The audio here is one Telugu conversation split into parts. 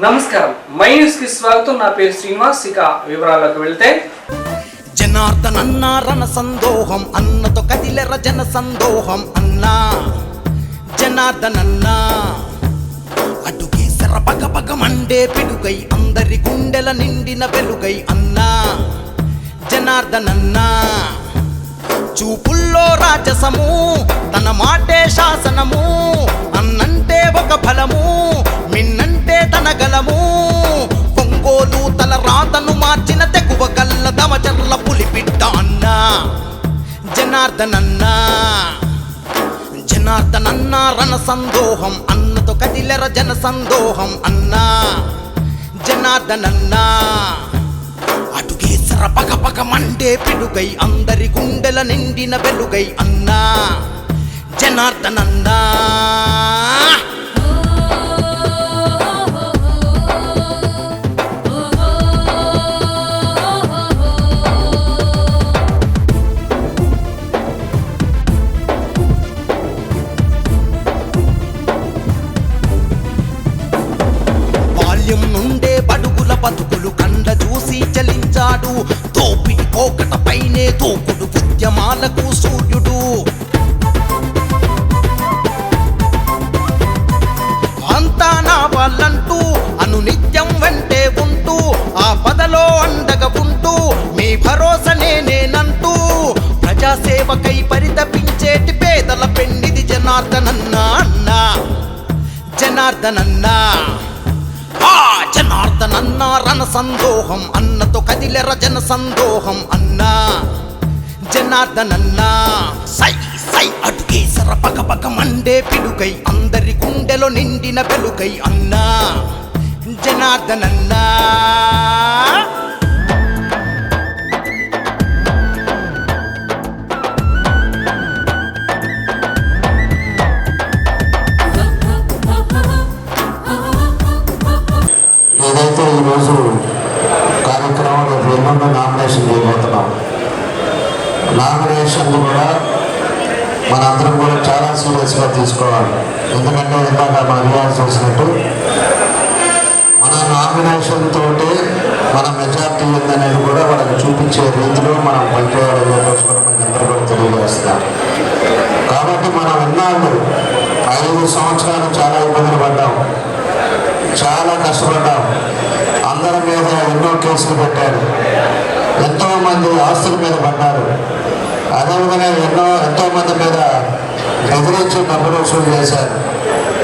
నమస్కారం. మై న్యూస్కి స్వాగతం. నా పేరు శ్రీనివాస్. ఇక వివరాలకు వెళ్తే జనార్దనన్న రణ సందోహం అన్నతో కదిలెర జన సందోహం అన్నా. జనార్దనన్న అటుకేసర పగ పగ మండే పిడుగై అందరి గుండెల నిండిన వెలుగై అన్నా. జనార్దనన్న చూపుల్లో రాజసము తన మాటే శాసనము అన్నంటే ఒక ఫలము మిన్నంటే ఒంగోలు తల రాతను మార్చిన తెగువ గల్ల దమచర్ల పులిపిట్ట అన్న. జనార్దనన్న. జనార్దనన్న రణ సందోహం అన్నతో కదిలెర జన సందోహం అన్నా. జనార్దనన్నా. అటుకేసర పగ పగ మండే పిడుగై అందరి గుండెల నిండిన వెలుగై అన్నా. జనార్దనన్నా. ఆ పదలో అండగా ఉంటూ మీ భరోసా నేనేనంటూ ప్రజాసేవకై పరితపించేటి పేదల పెండిది జనార్దనన్నా అన్నా. జనార్దనన్నా. జనార్దనన్నా రణ సందోహం అన్నతో కదిలెర జన సందోహం అన్నా. జనార్దనన్నా. సై సై అటుకేసర పగ పగ మండే పిడుకై అందరి గుండెలో నిండిన పెలుకై అన్నా. జనార్దనన్నా. కాంబినేషన్తో మన మెజార్టీ ఉందనేది కూడా వాళ్ళకి చూపించే రీతిలో మనం పనిచేయాలని అందరూ కూడా తెలియజేస్తున్నాం కాబట్టి మనం ఎన్నాళ్ళు ఐదు సంవత్సరాలు చాలా ఇబ్బందులు పడ్డాం. చాలా కష్టపడ్డాం. అందరి మీద ఎన్నో కేసులు పెట్టారు. ఎంతోమంది ఆస్తుల మీద పడ్డారు. అదేవిధంగా ఎన్నో ఎంతోమంది మీద బెదిరించి డబ్బులు వసూలు చేశారు.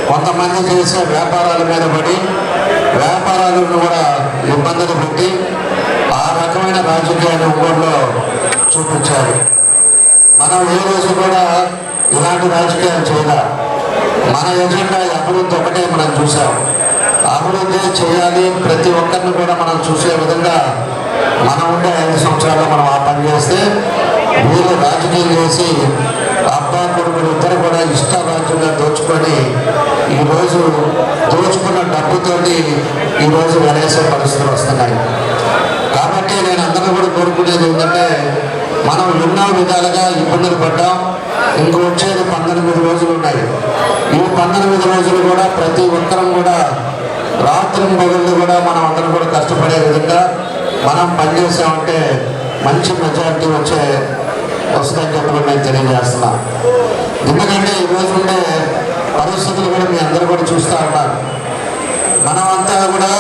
కొంతమంది చేసే వ్యాపారాల మీద పడి వ్యాపారాలను కూడా ఇబ్బందులు పెట్టి ఆ రకమైన రాజకీయాన్ని ఊళ్ళో చూపించారు. మనం ఏ రోజు కూడా ఇలాంటి రాజకీయాలు చేయాలి. మన ఎజెండా అభివృద్ధి ఒకటే మనం చూసాం. అభివృద్ధి చేయాలి ప్రతి ఒక్కరిని కూడా మనం చూసే విధంగా మనం ఉండే ఐదు సంవత్సరాల్లో మనం ఆ పని చేస్తే వీళ్ళు రాజకీయం చేసి అబ్బా ఇద్దరు కూడా ఇష్టారాజ్యంగా దోచుకొని ఈరోజు దోచుకున్న డబ్బుతోటి ఈరోజు వెనేసే పరిస్థితులు వస్తున్నాయి. కాబట్టి నేను అందరూ కూడా కోరుకునేది ఏంటంటే మనం ఎన్నో విధాలుగా ఇబ్బందులు పడ్డాం. ఇంకో వచ్చేది పంతొమ్మిది రోజులు ఉన్నాయి. ఈ పంతొమ్మిది రోజులు కూడా ప్రతి ఒక్కరం కూడా రాత్రి పగళ్ళు కూడా మనం అందరం కూడా కష్టపడే విధంగా మనం పనిచేసామంటే మంచి మెజారిటీ వచ్చే వస్తుందని చెప్పి నేను తెలియజేస్తున్నాను ఎందుకంటే ఈ రోజు ఉండే పరిస్థితులు కూడా మీ అందరూ కూడా చూస్తూ ఉన్నారు. మనమంతా కూడా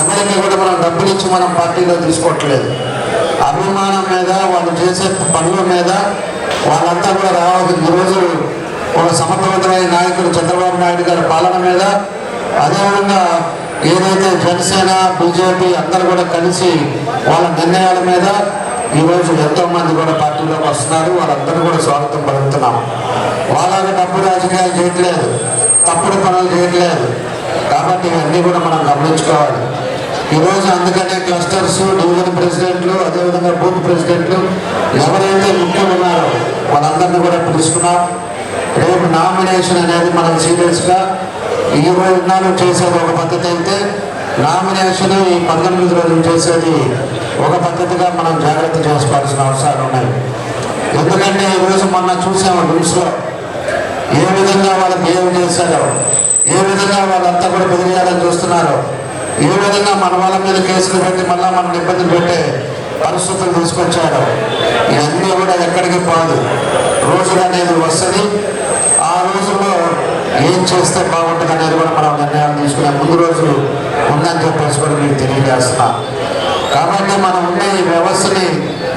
ఎవరికి కూడా మనం డబ్బులు ఇచ్చి మనం పార్టీలో తీసుకోవట్లేదు. అభిమానం మీద వాళ్ళు చేసే పనుల మీద వాళ్ళంతా కూడా రావాలి ఈరోజు ఒక సమర్థవంతమైన నాయకుడు చంద్రబాబు నాయుడు గారి పాలన మీద అదేవిధంగా ఏదైతే జనసేన బీజేపీ అందరూ కూడా కలిసి వాళ్ళ నిర్ణయాల మీద ఈరోజు ఎంతో మంది కూడా పార్టీలోకి వస్తున్నారు. వాళ్ళందరూ కూడా స్వాగతం పలుకుతున్నాం. వాళ్ళని డబ్బు రాజకీయాలు చేయట్లేదు. తప్పుడు పనులు చేయట్లేదు. కాబట్టి ఇవన్నీ కూడా మనం గమనించుకోవాలి. ఈరోజు అందుకనే క్లస్టర్స్ డివిజన్ ప్రెసిడెంట్లు అదేవిధంగా బూత్ ప్రెసిడెంట్లు ఎవరైతే ముఖ్యం ఉన్నారో వాళ్ళందరినీ కూడా పిలుచుకున్నాం రేపు నామినేషన్ అనేది మనం సీరియస్గా ఈ రోజు నాలుగు చేసేది ఒక పద్ధతి అయితే నామినేషన్ ఈ పంతొమ్మిది రోజులు చేసేది ఒక పద్ధతిగా మనం జాగ్రత్త చేసుకోవాల్సిన అవసరాలు ఉన్నాయి. ఎందుకంటే ఈరోజు మొన్న చూసాము న్యూస్లో ఏ విధంగా వాళ్ళు బిహేవ్ చేశారో ఏ విధంగా వాళ్ళంతా కూడా బెదిరియాలని చూస్తున్నారో ఏ విధంగా మన వాళ్ళ మీద కేసులు పెట్టి మళ్ళీ మనం ఇబ్బందులు పెట్టే పరిస్థితులు తీసుకొచ్చారు ఇవన్నీ కూడా ఎక్కడికి పోదు. రోజులు అనేది వస్తుంది. ఆ రోజుల్లో ఏం చేస్తే బాగుంటుంది అనేది కూడా మనం నిర్ణయాలు తీసుకునే ముందు రోజులు ఉందని చెప్పేసి కూడా మీకు తెలియజేస్తున్నా. కాబట్టి మనం ఉండే ఈ వ్యవస్థని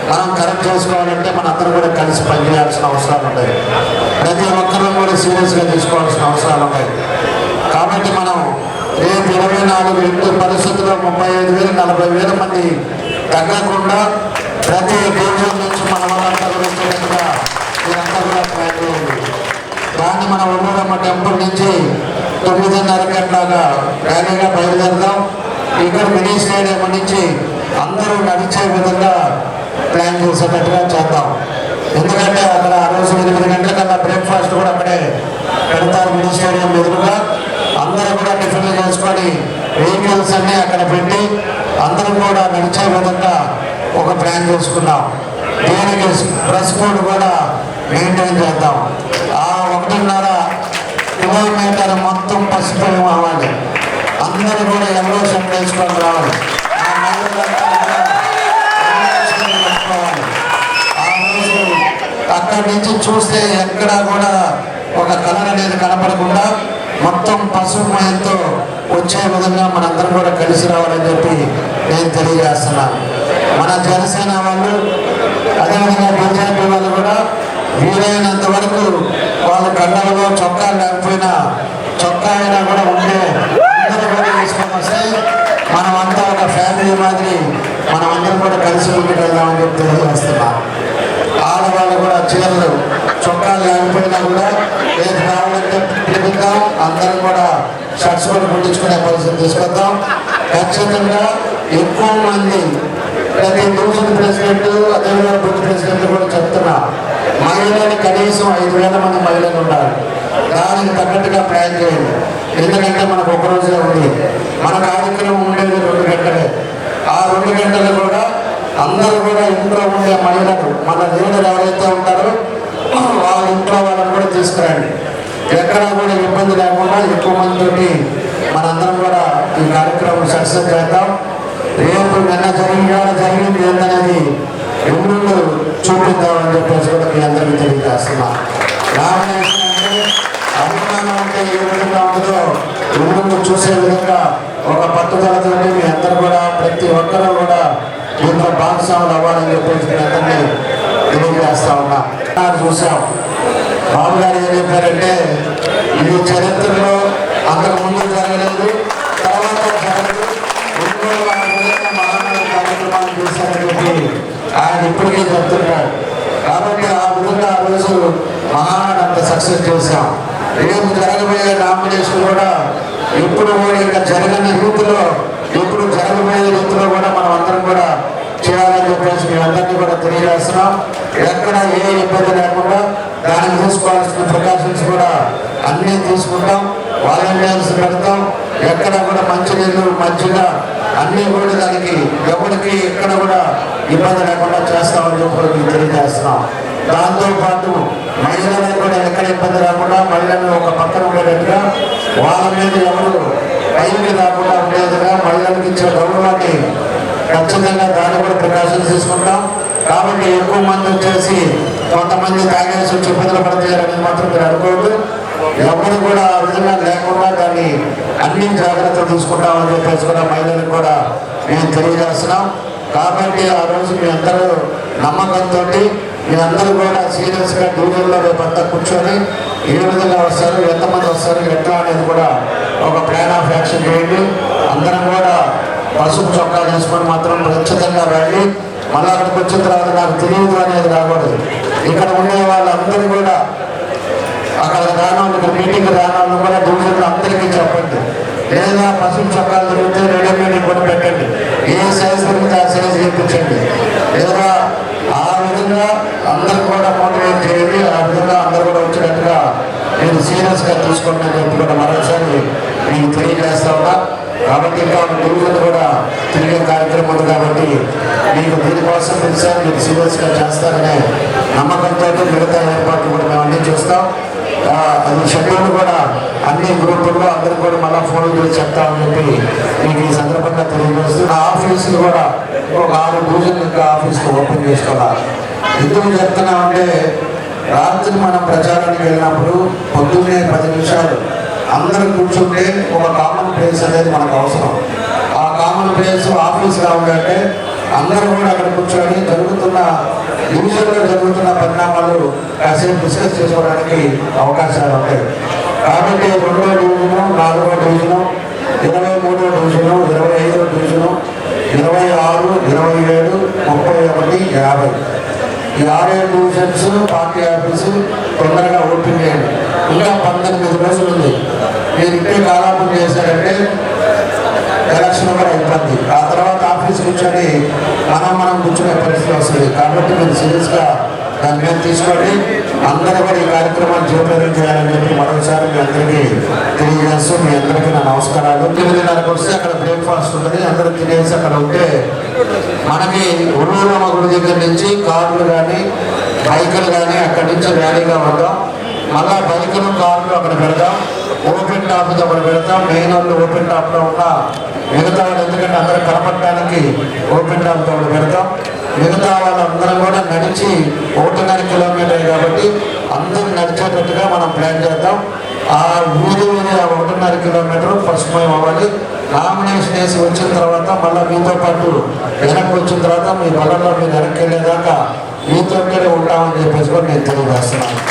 మనం కరెక్ట్ చేసుకోవాలంటే మన అందరం కూడా కలిసి పనిచేయాల్సిన అవసరాలు ఉంటాయి. ప్రతి ఒక్కరూ కూడా సీరియస్గా తీసుకోవాల్సిన అవసరాలు ఉంటాయి. కాబట్టి మనం రేపు ఇరవై నాలుగు ఎనిమిది పరిస్థితుల్లో ముప్పై ఐదు వేలు నలభై వేల మంది తగ్గకుండా ప్రతి దేశం నుంచి మన వాళ్ళంతా కూడా మీరంతా కూడా దాన్ని మనం టెంపుల్ నుంచి తొమ్మిదిన్నర గంటలాగా ర్యాలీగా బయలుదేరదాం. ఇక్కడ మినీ స్టేడియం నుంచి అందరూ నడిచే విధంగా ప్లాన్ చేసేటట్టుగా చేద్దాం. ఎందుకంటే అక్కడ ఆ రోజు ఎనిమిది గంటలకల్లా బ్రేక్ఫాస్ట్ కూడా అక్కడే పెడతారు మినీ స్టేడియం ఎదురుగా. అందరూ కూడా టిఫిన్లు చేసుకొని వెహికల్స్ అన్నీ అక్కడ పెట్టి అందరూ కూడా నడిచే విధంగా ఒక ప్లాన్ చేసుకున్నాం దీనికి డ్రెస్ కోడ్ కూడా మెయింటైన్ చేద్దాం. అక్కడ నుంచి చూస్తే ఎక్కడా కూడా ఒక కలర్ అనేది కనపడకుండా మొత్తం పశుమయంతో వచ్చే విధంగా మనందరం కూడా కలిసి రావాలని చెప్పి నేను తెలియజేస్తున్నాను. మన జనసేన వాళ్ళు అదేవిధంగా బీజేపీ వాళ్ళు కూడా వీలైనంత వరకు వాళ్ళ కళ్ళలో చొక్కా లేకపోయినా చొక్కా అయినా కూడా ఉండే అందరూ కూడా తీసుకొని వస్తే మనం అంతా ఒక ఫ్యామిలీ మాదిరి మనం అందరం కూడా కలిసి ఉండి వెళ్దామని చెప్పి తెలియజేస్తున్నాం చివరిలో చీరలు చొక్కాలు లేకపోయినా కూడా రేపు కావాలంటే అందరం కూడా షర్ట్స్ కూడా కుట్టించుకునే పరిస్థితి తీసుకొద్దాం. ఖచ్చితంగా ఎక్కువ మంది ప్రతి డివిజన్ ప్రెసిడెంట్ అదేవిధంగా బుద్ధి ప్రెసిడెంట్ కూడా చెప్తున్నా మహిళలు కనీసం ఐదు వేల మంది మహిళలు ఉండాలి. దానికి తగ్గట్టుగా ప్రయాణం చేయండి. ఎందుకంటే మనకు ఒక రోజే ఉంది. మన కార్యక్రమం ఉండేది రెండు గంటలే ఆ రెండు గంటలు కూడా అందరూ కూడా ఇంట్లో ఉండే మహిళలు మన లీడర్ ఎవరైతే ఉంటారో వాళ్ళ ఇంట్లో వాళ్ళని కూడా తీసుకురండి. ఎక్కడా కూడా ఇబ్బంది లేకుండా ఎక్కువ మందితోటి మనందరం కూడా ఈ కార్యక్రమం సక్సెస్ చేద్దాం. రేపు నిన్న జరిగిన జరిగింది ఏంటనేది ఎన్నుండు చూపిద్దామని చెప్పేసి కూడా మీ అందరికీ తెలియజేస్తున్నా. నామినేషన్ అంటే అభిమానం అంటే ఏ విధంగా ఉంటుందో ఎన్నుండు చూసే విధంగా ఒక పట్టుదలతో మీ అందరు కూడా ప్రతి ఒక్కరూ కూడా దీంట్లో భాగస్వాములు అవ్వాలని చెప్పేసి మీ అందరినీ తెలియజేస్తా ఉన్నా. చూసాం బాబు గారు ఏం చెప్పారంటే ఇది చరిత్రలో అంతకు ముందు జరగలేదు తర్వాత జరగదు. కార్యక్రమాలు చేశారని చెప్పి ఆయన ఇప్పటికే చెప్తున్నాడు కాబట్టి ఆ విధంగా ఆ రోజు మహానాడు అంత సక్సెస్ చేశాం. రేపు జరగబోయే నామినేషన్ కూడా ఇప్పుడు కూడా ఇంకా జరగని రీతిలో ఎప్పుడు జరగబోయే రీతిలో కూడా మనం అందరం కూడా చేయాలని చెప్పేసి మీ కూడా తెలియజేస్తున్నాం. ఎక్కడ ఏ ఇబ్బంది లేకుండా దానికి తీసుకోవాల్సిన ప్రికాషన్స్ కూడా అన్నీ తీసుకుంటాం. వాలంటీర్స్ పెడతాం. ఎక్కడ కూడా మంచినీళ్ళు మంచిగా అన్నీ కూడా దానికి ఎవరికి ఎక్కడ కూడా ఇబ్బంది లేకుండా చేస్తామని చెప్పి కూడా మీకు తెలియజేస్తున్నాం. దాంతో పాటు మహిళలకు కూడా ఎక్కడ ఇబ్బంది రాకుండా మహిళలు ఒక పక్కన ఉండేటట్టుగా వాళ్ళ మీద ఎవరు పైకి రాకుండా ఉండేదిగా మహిళలకు ఇచ్చే గౌరవాన్ని ఖచ్చితంగా దాన్ని కూడా ప్రికాషన్స్ తీసుకుంటాం. కాబట్టి ఎక్కువ మంది వచ్చేసి కొంతమంది తాగేసి వచ్చి ఇబ్బందులు పడతారనేది మాత్రం మీరు అనుకోవద్దు. ఎవరు కూడా ఆ విధంగా లేకుండా దాన్ని అన్ని జాగ్రత్తలు తీసుకుంటామని చెప్పేసి కూడా మహిళలకు కూడా మేము తెలియజేస్తున్నాం. కాబట్టి ఆ రోజు మీ అందరూ నమ్మకంతో మీ అందరూ కూడా సీరియస్గా డివిజన్లో రేపంతా కూర్చొని ఏ విధంగా వస్తారు ఎంతమంది వస్తారు ఎట్లా అనేది కూడా ఒక ప్లాన్ ఆఫ్ యాక్షన్ చేయండి. అందరం కూడా పసుపు చొక్కా వేసుకొని మాత్రం ఖచ్చితంగా రండి. మళ్ళీ అక్కడికి వచ్చిన తర్వాత నాకు తెలియదు అనేది రాకూడదు. ఇక్కడ ఉండే వాళ్ళందరూ కూడా అక్కడ రానోళ్ళు ఇక్కడ మీటింగ్ రానోళ్ళు కూడా దూరంలో అందరికీ చెప్పండి. లేదా పసుపు చొక్కాలు దొరికితే రెడీమేడ్ కూడా పెట్టండి. ఏ సైజ్ దొరికితే ఆ సైజ్ చేయించండి లేదా ఆ విధంగా అందరూ కూడా మోటివేట్ చేయండి. ఆ విధంగా అందరూ కూడా వచ్చినట్టుగా నేను సీరియస్గా తీసుకుంటాను చెప్పి కూడా మరోసారి మీకు తెలియజేస్తా ఉన్నా. కాబట్టి ఇంకా గురువులు కూడా తిరిగే కార్యక్రమం ఉంది కాబట్టి మీకు దీనికోసం పిలిచారు మీరు సీరియస్గా చేస్తారనే నమ్మకంతో మిగతా ఏర్పాట్లు కూడా మేము అన్నీ చూస్తాం. అది షెడ్యూల్ కూడా అన్ని గ్రూపుల్లో అందరికి కూడా మళ్ళీ ఫోన్ చేసి చెప్తామని చెప్పి మీకు ఈ సందర్భంగా తెలియజేస్తూ నా ఆఫీసులు కూడా ఒక ఆరు రోజులు ఇంకా ఆఫీసులు ఓపెన్ చేసుకోవాలి? ఎందుకు చెప్తున్నామంటే రాత్రి మనం ప్రచారానికి వెళ్ళినప్పుడు పొద్దున్నే పది నిమిషాలు అందరూ కూర్చుంటే ఒక కామన్ ప్లేస్ అనేది మనకు అవసరం. ఆ కామన్ ప్లేస్ ఆఫీస్ కావాలంటే అందరూ కూడా అక్కడ కూర్చొని జరుగుతున్న యూజర్లో జరుగుతున్న పరిణామాలు కాసేపు డిస్కస్ చేసుకోవడానికి అవకాశాలు ఉంటాయి. కాబట్టి రెండో డివిజను నాలుగో డివిజను ఇరవై మూడో డివిజను ఇరవై ఐదో డివిజను ఇరవై ఆరు ఇరవై ఏడు ముప్పై ఒకటి యాభై. ఈ ఆరేడు డివిజన్స్ పార్టీ ఆఫీసు తొందరగా ఓపెన్ చేయండి. ఇంకా పంతొమ్మిది రోజులు ఉంది. మీరు ఇంటే కాలాపం చేశారంటే ఎలక్షన్ కూడా ఇబ్బంది. ఆ తర్వాత ఆఫీస్ కూర్చొని మనం మనం కూర్చునే పరిస్థితి వస్తుంది. కాబట్టి మీరు సీరియస్గా దాని మీద తీసుకోండి. అందరూ కూడా ఈ కార్యక్రమాన్ని జయప్రదం చేయాలని చెప్పి మరోసారి మీ అందరికీ తెలియజేస్తూ మీ అందరికీ నా నమస్కారాలు. తొమ్మిదిన్నరకు వస్తే అక్కడ బ్రేక్ఫాస్ట్ ఉంటుంది. అందరూ తినేసి అక్కడ ఉంటే మనకి ఉల్లూరమ్మ గుడి దగ్గర నుంచి కార్లు కానీ బైకులు కానీ అక్కడి నుంచి ర్యాలీగా వద్దాం. మళ్ళా బైకులు కార్లు అక్కడ పెడదాం. ఓపెన్ టాప్ అక్కడ పెడతాం. మెయిన్ వాళ్ళు ఓపెన్ టాప్లో ఉన్న మిగతా ఎందుకంటే అందరూ కనపడటానికి ఓపెన్ టాప్ అక్కడ పెడతాం. మిగతా వాళ్ళందరం కూడా నడిచి ఒకటిన్నర కిలోమీటర్ కాబట్టి అందరూ నడిచేటట్టుగా మనం ప్లాన్ చేద్దాం. ఆ ఊరు ఊరి ఆ ఒకటిన్నర కిలోమీటర్ ఫస్ట్ మేము అవ్వాలి. నామినేషన్ వేసి వచ్చిన తర్వాత మళ్ళీ మీతో పాటు వెనక్కి వచ్చిన తర్వాత మీ బలంలో మీరు వెనక్కి వెళ్ళేదాకా మీతో ఉంటామని చెప్పేసి కూడా నేను తెలియజేస్తున్నాను.